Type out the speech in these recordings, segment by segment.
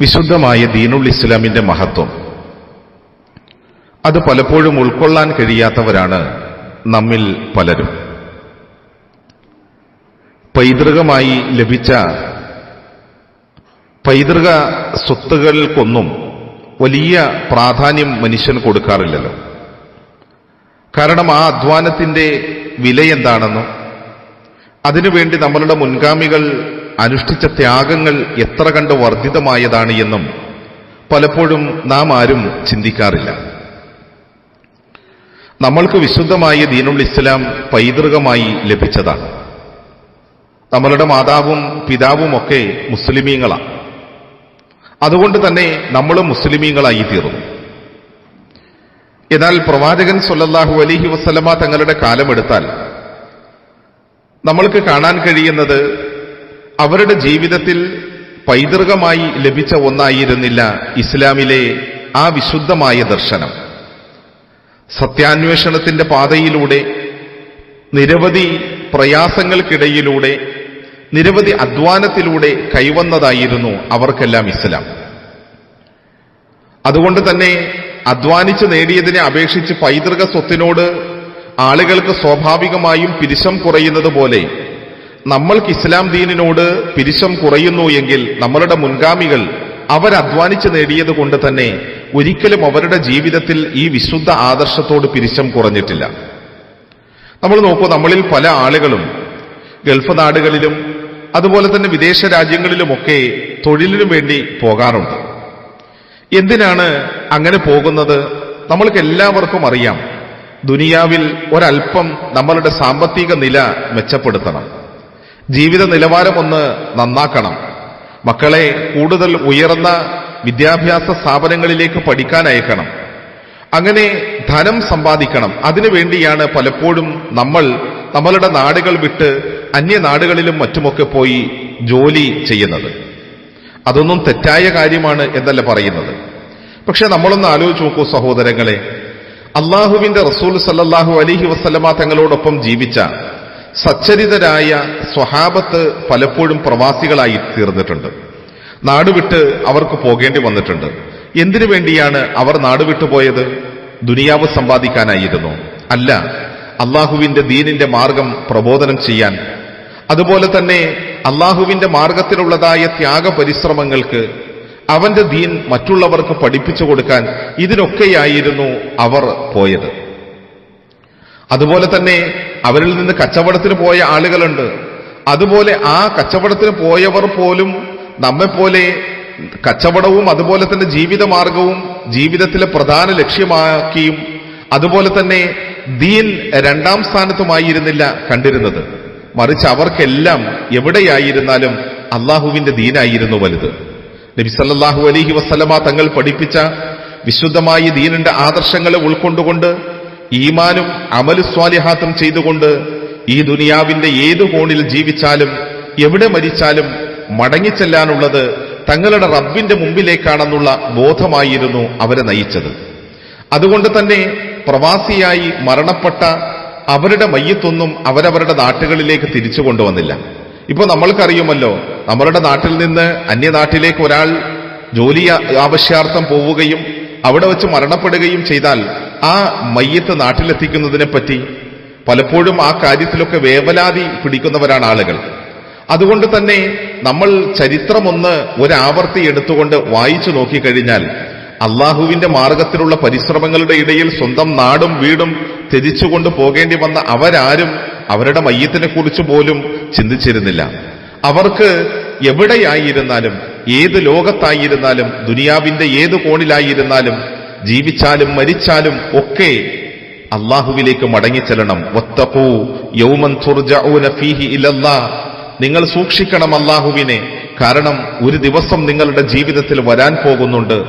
വിശുദ്ധമായ ദീനുൽ ഇസ്ലാമിന്റെ മഹത്വം. അത് പലപ്പോഴും ഉൾക്കൊള്ളാൻ കഴിയാത്തവരാണ് നമ്മിൽ പലരും. പൈതൃകമായി ലഭിച്ച പൈതൃക സ്വത്തുകൾക്കൊന്നും വലിയ പ്രാധാന്യം മനുഷ്യൻ കൊടുക്കാറില്ലല്ലോ. കാരണം ആ അധ്വാനത്തിന്റെ വിലയെന്താണെന്നും അതിനുവേണ്ടി നമ്മളുടെ മുൻഗാമികൾ അനുഷ്ഠിച്ച ത്യാഗങ്ങൾ എത്ര കണ്ട് വർദ്ധിതമായതാണ് എന്നും പലപ്പോഴും നാം ആരും ചിന്തിക്കാറില്ല. നമ്മൾക്ക് വിശുദ്ധമായ ദീനുൽ ഇസ്ലാം പൈതൃകമായി ലഭിച്ചതാണ്. നമ്മളുടെ മാതാവും പിതാവും ഒക്കെ മുസ്ലിമീങ്ങളാണ്. അതുകൊണ്ട് തന്നെ നമ്മൾ മുസ്ലിമീങ്ങളായി തീർന്നു. എന്നാൽ പ്രവാചകൻ സൊല്ലാഹു അലിഹി വസ്ലമ തങ്ങളുടെ കാലമെടുത്താൽ നമ്മൾക്ക് കാണാൻ കഴിയുന്നത് അവരുടെ ജീവിതത്തിൽ പൈതൃകമായി ലഭിച്ച ഒന്നായിരുന്നില്ല ഇസ്ലാമിലെ ആ വിശുദ്ധമായ ദർശനം. സത്യാന്വേഷണത്തിന്റെ പാതയിലൂടെ നിരവധി പ്രയാസങ്ങൾക്കിടയിലൂടെ നിരവധി അധ്വാനത്തിലൂടെ കൈവന്നതായിരുന്നു അവർക്കെല്ലാം ഇസ്ലാം. അതുകൊണ്ട് തന്നെ അധ്വാനിച്ച് നേടിയതിനെ അപേക്ഷിച്ച് പൈതൃക സ്വത്തിനോട് ആളുകൾക്ക് സ്വാഭാവികമായും പിരിശം കുറയുന്നത് പോലെ നമ്മൾക്ക് ഇസ്ലാം ദീനിനോട് പിരിശം കുറയുന്നു എങ്കിൽ നമ്മളുടെ മുൻഗാമികൾ അവരധ്വാനിച്ച് നേടിയത് കൊണ്ട് തന്നെ ഒരിക്കലും അവരുടെ ജീവിതത്തിൽ ഈ വിശുദ്ധ ആദർശത്തോട് പിരിശം കുറഞ്ഞിട്ടില്ല. നമ്മൾ നോക്കൂ നമ്മളിൽ പല ആളുകളും ഗൾഫ് നാടുകളിലും അതുപോലെ തന്നെ വിദേശ രാജ്യങ്ങളിലുമൊക്കെ തൊഴിലിനു വേണ്ടി പോകാറുണ്ട്. എന്തിനാണ് അങ്ങനെ പോകുന്നത്? നമ്മൾക്ക് എല്ലാവർക്കും അറിയാം. ദുനിയാവിൽ ഒരൽപ്പം നമ്മളുടെ സാമ്പത്തിക നില മെച്ചപ്പെടുത്തണം. ജീവിത നിലവാരം ഒന്ന് നന്നാക്കണം. മക്കളെ കൂടുതൽ ഉയർന്ന വിദ്യാഭ്യാസ സ്ഥാപനങ്ങളിലേക്ക് പഠിക്കാൻ അയക്കണം. അങ്ങനെ ധനം സമ്പാദിക്കണം. അതിനുവേണ്ടിയാണ് പലപ്പോഴും നമ്മൾ നമ്മളുടെ നാടുകൾ വിട്ട് അന്യ അന്യനാടുകളിലും മറ്റുമൊക്കെ പോയി ജോലി ചെയ്യുന്നത്. അതൊന്നും തെറ്റായ കാര്യമാണ് എന്നല്ല പറയുന്നത്. പക്ഷെ നമ്മളൊന്ന് ആലോചിച്ച് നോക്കൂ സഹോദരങ്ങളെ. അള്ളാഹുവിന്റെ റസൂൽ സല്ലാഹു അലഹി വസ്ലമ തങ്ങളോടൊപ്പം ജീവിച്ച സച്ചരിതരായ സ്വഹാബത്ത് പലപ്പോഴും പ്രവാസികളായി തീർന്നിട്ടുണ്ട്. നാടുവിട്ട് അവർക്ക് പോകേണ്ടി വന്നിട്ടുണ്ട്. എന്തിനു വേണ്ടിയാണ് അവർ നാടുവിട്ടു പോയത്? ദുനിയാവ് സമ്പാദിക്കാനായിരുന്നു. അല്ല അള്ളാഹുവിന്റെ ദീനിന്റെ മാർഗം പ്രബോധനം ചെയ്യാൻ. അതുപോലെ തന്നെ അള്ളാഹുവിന്റെ മാർഗത്തിലുള്ളതായ ത്യാഗ പരിശ്രമങ്ങൾക്ക് അവന്റെ ദീൻ മറ്റുള്ളവർക്ക് പഠിപ്പിച്ചു കൊടുക്കാൻ ഇതിനൊക്കെയായിരുന്നു അവർ പോയത്. അതുപോലെ തന്നെ അവരിൽ നിന്ന് കച്ചവടത്തിന് പോയ ആളുകളുണ്ട്. അതുപോലെ ആ കച്ചവടത്തിന് പോയവർ പോലും നമ്മെപ്പോലെ കച്ചവടവും അതുപോലെ തന്നെ ജീവിതമാർഗവും ജീവിതത്തിലെ പ്രധാന ലക്ഷ്യമാക്കിയും അതുപോലെ തന്നെ ദീൻ രണ്ടാം സ്ഥാനത്തുമായിരുന്നില്ല കണ്ടിരുന്നത്. മറിച്ച് അവർക്കെല്ലാം എവിടെയായിരുന്നാലും അള്ളാഹുവിന്റെ ദീനായിരുന്നു വലുത്. നബി സല്ലാഹു അലഹി വസ്ലമ തങ്ങൾ പഠിപ്പിച്ച വിശുദ്ധമായ ദീനിന്റെ ആദർശങ്ങളെ ഉൾക്കൊണ്ടുകൊണ്ട് ഈമാനും അമലു സ്വാലിഹാത്തും ചെയ്തുകൊണ്ട് ഈ ദുനിയാവിന്റെ ഏതു കോണിൽ ജീവിച്ചാലും എവിടെ മരിച്ചാലും മടങ്ങിച്ചെല്ലാനുള്ളത് തങ്ങളുടെ റബ്ബിന്റെ മുമ്പിലേക്കാണെന്നുള്ള ബോധമായിരുന്നു അവരെ നയിച്ചത്. അതുകൊണ്ട് തന്നെ പ്രവാസിയായി മരണപ്പെട്ട അവരുടെ മയ്യത്തൊന്നും അവരവരുടെ നാട്ടുകളിലേക്ക് തിരിച്ചു കൊണ്ടുവന്നില്ല. ഇപ്പൊ നമ്മൾക്കറിയുമല്ലോ നമ്മളുടെ നാട്ടിൽ നിന്ന് അന്യനാട്ടിലേക്ക് ഒരാൾ ജോലി ആവശ്യാർത്ഥം പോവുകയും അവിടെ വെച്ച് മരണപ്പെടുകയും ചെയ്താൽ ആ മയ്യത്ത് നാട്ടിലെത്തിക്കുന്നതിനെ പറ്റി പലപ്പോഴും ആ കാര്യത്തിലൊക്കെ വേവലാതി പിടിക്കുന്നവരാണ് ആളുകൾ. അതുകൊണ്ട് തന്നെ നമ്മൾ ചരിത്രമൊന്ന് ഒരാവർത്തി എടുത്തുകൊണ്ട് വായിച്ചു നോക്കിക്കഴിഞ്ഞാൽ അള്ളാഹുവിന്റെ മാർഗത്തിലുള്ള പരിശ്രമങ്ങളുടെ ഇടയിൽ സ്വന്തം നാടും വീടും ത്യജിച്ചുകൊണ്ട് പോകേണ്ടി വന്ന അവരാരും അവരുടെ മയ്യത്തിനെ കുറിച്ച് പോലും ചിന്തിച്ചിരുന്നില്ല. അവർക്ക് എവിടെയായിരുന്നാലും ഏത് ലോകത്തായിരുന്നാലും ദുനിയാവിന്റെ ഏത് കോണിലായിരുന്നാലും ജീവിച്ചാലും മരിച്ചാലും ഒക്കെ അള്ളാഹുവിലേക്ക് മടങ്ങിച്ചെല്ലണം. ഒത്തപ്പൂ യൗമൻ നിങ്ങൾ സൂക്ഷിക്കണം അള്ളാഹുവിനെ കാരണം ഒരു ദിവസം നിങ്ങളുടെ ജീവിതത്തിൽ വരാൻ പോകുന്നുണ്ട്.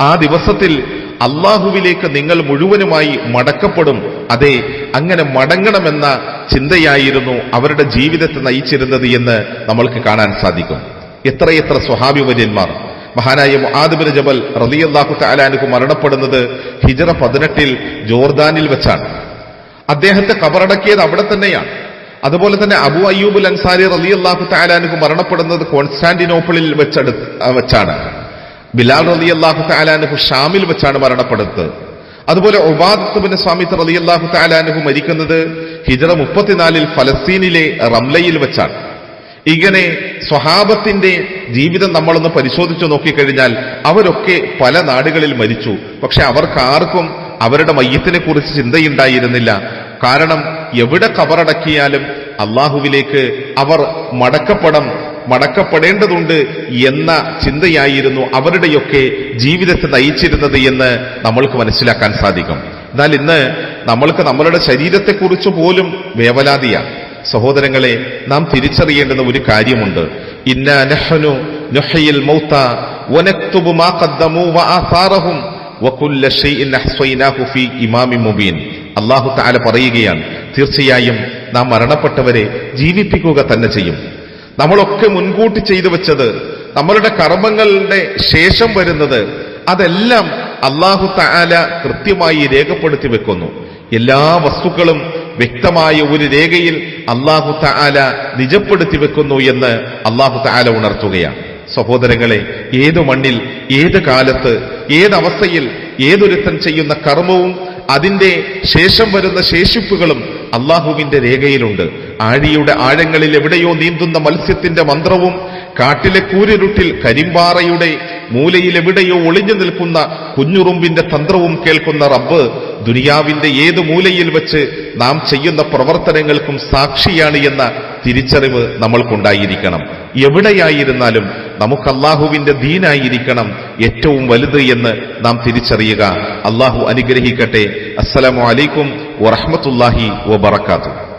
ആ ദിവസത്തിൽ അള്ളാഹുവിലേക്ക് നിങ്ങൾ മുഴുവനുമായി മടക്കപ്പെടും. അതെ അങ്ങനെ മടങ്ങണമെന്ന ചിന്തയായിരുന്നു അവരുടെ ജീവിതത്തെ നയിച്ചിരുന്നത് എന്ന് നമ്മൾക്ക് കാണാൻ സാധിക്കും. എത്രയെത്ര സ്വഹാബിവര്യന്മാർ മഹാനായ മുഹാദിബിൻ ജബൽ റളിയല്ലാഹു താലാനുക്ക് മരണപ്പെടുന്നത് ഹിജറ പതിനെട്ടിൽ ജോർദാനിൽ വെച്ചാണ്. അദ്ദേഹത്തെ കബറടക്കിയത് അവിടെ തന്നെയാണ്. അതുപോലെ തന്നെ അബു അയ്യൂബുൽ അൻസാരി റലി അള്ളാഹു താലാനുക്ക് മരണപ്പെടുന്നത് കോൺസ്റ്റാന്റിനോപ്പിളിൽ വെച്ചെടു വെച്ചാണ്. ബിലാൽ റലി അള്ളാഹു താലാനുഹു ഷാമിൽ വെച്ചാണ് മരണപ്പെടുന്നത്. അതുപോലെ ഉബാദത്തുബിന് സ്വാമിത്ത് അള്ളാഹു താലാനുഹു മരിക്കുന്നത് ഹിജറ മുപ്പത്തിനാലിൽ ഫലസ്തീനിലെ റംലയിൽ വെച്ചാണ്. ഇങ്ങനെ സ്വഹാബത്തിന്റെ ജീവിതം നമ്മളൊന്ന് പരിശോധിച്ചു നോക്കിക്കഴിഞ്ഞാൽ അവരൊക്കെ പല നാടുകളിൽ മരിച്ചു. പക്ഷെ അവർക്കാർക്കും അവരുടെ മയ്യത്തിനെ കുറിച്ച് ചിന്തയുണ്ടായിരുന്നില്ല. കാരണം എവിടെ കബറടക്കിയാലും അള്ളാഹുവിലേക്ക് അവർ മടക്കപ്പെടം മടക്കപ്പെടേണ്ടതുണ്ട് എന്ന ചിന്തയായിരുന്നു അവരുടെയൊക്കെ ജീവിതത്തെ നയിച്ചിരുന്നത് എന്ന് നമ്മൾക്ക് മനസ്സിലാക്കാൻ സാധിക്കും. എന്നാൽ ഇന്ന് നമ്മൾക്ക് നമ്മളുടെ ശരീരത്തെക്കുറിച്ച് പോലും വേവലാതിയാണ്. സഹോദരങ്ങളെ നാം തിരിച്ചറിയേണ്ടുന്ന ഒരു കാര്യമുണ്ട്. അള്ളാഹു താല മാ ഖദ്ദമു വകുല്ല ഫീ ഇമാമി മുബീൻ. അല്ലാഹു തആല പറയുകയാണ് തീർച്ചയായും നാം മരണപ്പെട്ടവരെ ജീവിപ്പിക്കുക തന്നെ ചെയ്യും. നമ്മളൊക്കെ മുൻകൂട്ടി ചെയ്തു വെച്ചത് നമ്മളുടെ കർമ്മങ്ങളുടെ ശേഷം വരുന്നത് അതെല്ലാം അള്ളാഹു താല കൃത്യമായി രേഖപ്പെടുത്തി വെക്കുന്നു. എല്ലാ വസ്തുക്കളും വ്യക്തമായ ഒരു രേഖയിൽ അള്ളാഹു തആല നിജപ്പെടുത്തി വെക്കുന്നു എന്ന് അള്ളാഹു തആല ഉണർത്തുകയാണ്. സഹോദരങ്ങളെ ഏതു മണ്ണിൽ ഏത് കാലത്ത് ഏതവസ്ഥയിൽ ഏതൊരുത്തൻ ചെയ്യുന്ന കർമ്മവും അതിന്റെ ശേഷം വരുന്ന ശേഷിപ്പുകളും അള്ളാഹുവിന്റെ രേഖയിലുണ്ട്. ആഴിയുടെ ആഴങ്ങളിൽ എവിടെയോ നീന്തുന്ന മത്സ്യത്തിന്റെ മന്ത്രവും കാട്ടിലെ കൂരിരുട്ടിൽ കരിമ്പാറയുടെ മൂലയിൽ എവിടെയോ ഒളിഞ്ഞു നിൽക്കുന്ന കുഞ്ഞുറുമ്പിന്റെ തന്ത്രവും കേൾക്കുന്ന റബ്ബ് ദുനിയാവിന്റെ ഏത് മൂലയിൽ വെച്ച് നാം ചെയ്യുന്ന പ്രവർത്തനങ്ങൾക്കും സാക്ഷിയാണ് എന്ന തിരിച്ചറിവ് നമ്മൾക്കുണ്ടായിരിക്കണം. എവിടെയായിരുന്നാലും നമുക്ക് അള്ളാഹുവിന്റെ ദീനായിരിക്കണം ഏറ്റവും വലുത് എന്ന് നാം തിരിച്ചറിയുക. അള്ളാഹു അനുഗ്രഹിക്കട്ടെ. അസ്സലാമു അലൈക്കും വറഹ്മത്തുള്ളാഹി വബറകാതുഹു.